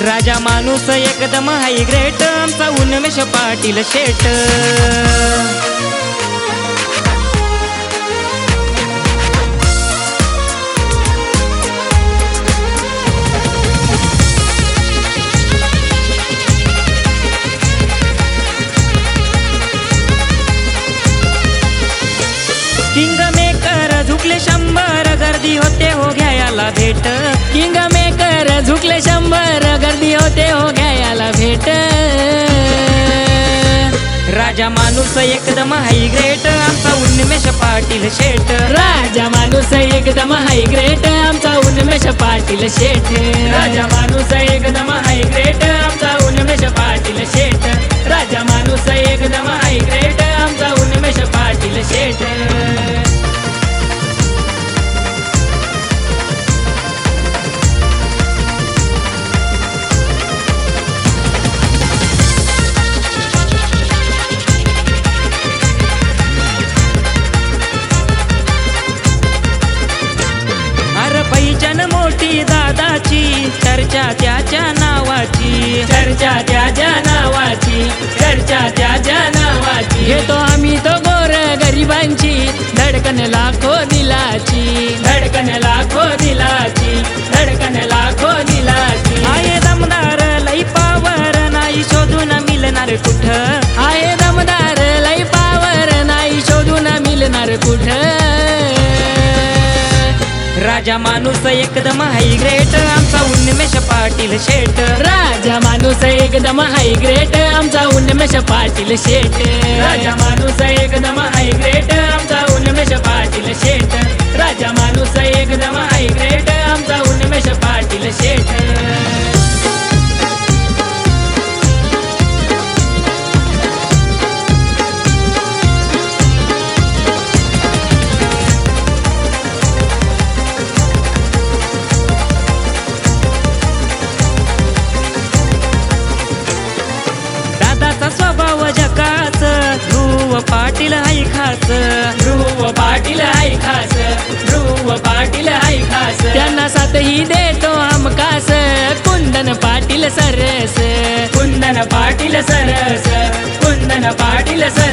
राजा माणूस एकदम हाय ग्रेट. आमचा उन्मेष पाटील शेट किंग मेकर झुकले शंभर गर्दी होते हो घ्यायला भेट. भेट राजा माणूस एकदम हाय ग्रेट आमचा उन्मेष पाटील शेट राजा माणूस एकदम हाय ग्रेट आमचा उन्मेष पाटील शेठ. राजा माणूस एकदम हाय चर्चा त्याच्या नावाची चर्चा त्याच्या नावाची. घेतो आम्ही तो गोर गरिबांची धडकन लाखो दिलाची. धडकन लाखो दिलाची धडकन लाखो दिलाची. आहे दमदार लई पावर नाही शोधून मिळणार कुठ? आहे दमदार लई पावर नाही शोधून मिळणार कुठं? राजा माणूस एकदम हाय ग्रेट आमचा उन्मेष पाटील शेट राजा माणूस एकदम हाय ग्रेट आमचा उन्मेष पाटील शेठ. राजा माणूस पाटील हाय खास. ध्रुव पाटील हाय खास. ध्रुव पाटील हाय खास. त्यांना साथही देतो हमकास कुंदन पाटील सरस. कुंदन पाटील सरस. कुंदन पाटील सरस.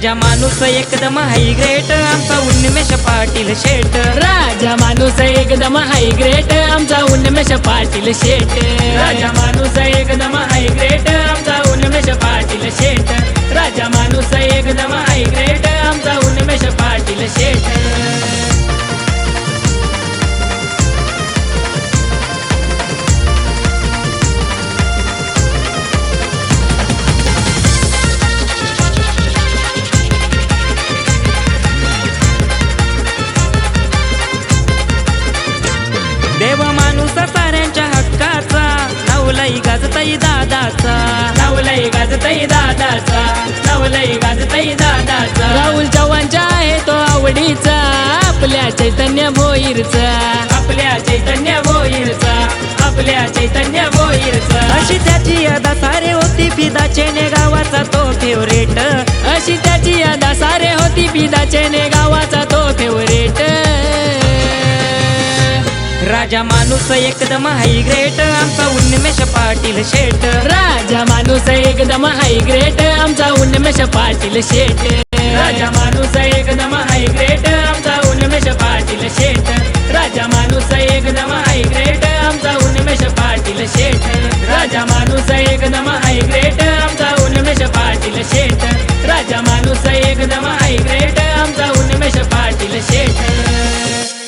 राजा माणूस एकदम हाय ग्रेट आमचा उन्मेष पाटील शेट राजा माणूस एकदम हाय ग्रेट आमचा उन्मेष पाटील शेठ. राजा माणूस एकदम हाय ग्रेट आमचा उन्मेष दादाचा. राहुल चव्हाणच्या आहे तो आवडीचा आपल्या चैतन्य भोईरचा. आपल्या चैतन्य भोईरचा आपल्या चैतन्य भोईरचा. अशी त्याची अदा सारे होती फिदाचे ने गावाचा तो फेवरेट अशी त्याची यादा सारे होती बिदाचे ने राजा माणूस एकदम हाय ग्रेट आमचा उन्मेष पाटील शेट राजा माणूस एकदम हाय ग्रेट आमचा उन्मेष पाटील शेट राजा माणूस एकदम हाय ग्रेट आमचा उन्मेष पाटील शेट राजा माणूस एकदम हाय ग्रेट आमचा उन्मेष पाटील शेट राजा माणूस एकदम हाय ग्रेट आमचा उन्मेष पाटील शेट राजा माणूस एकदम हाय ग्रेट आमचा उन्मेष पाटील शेट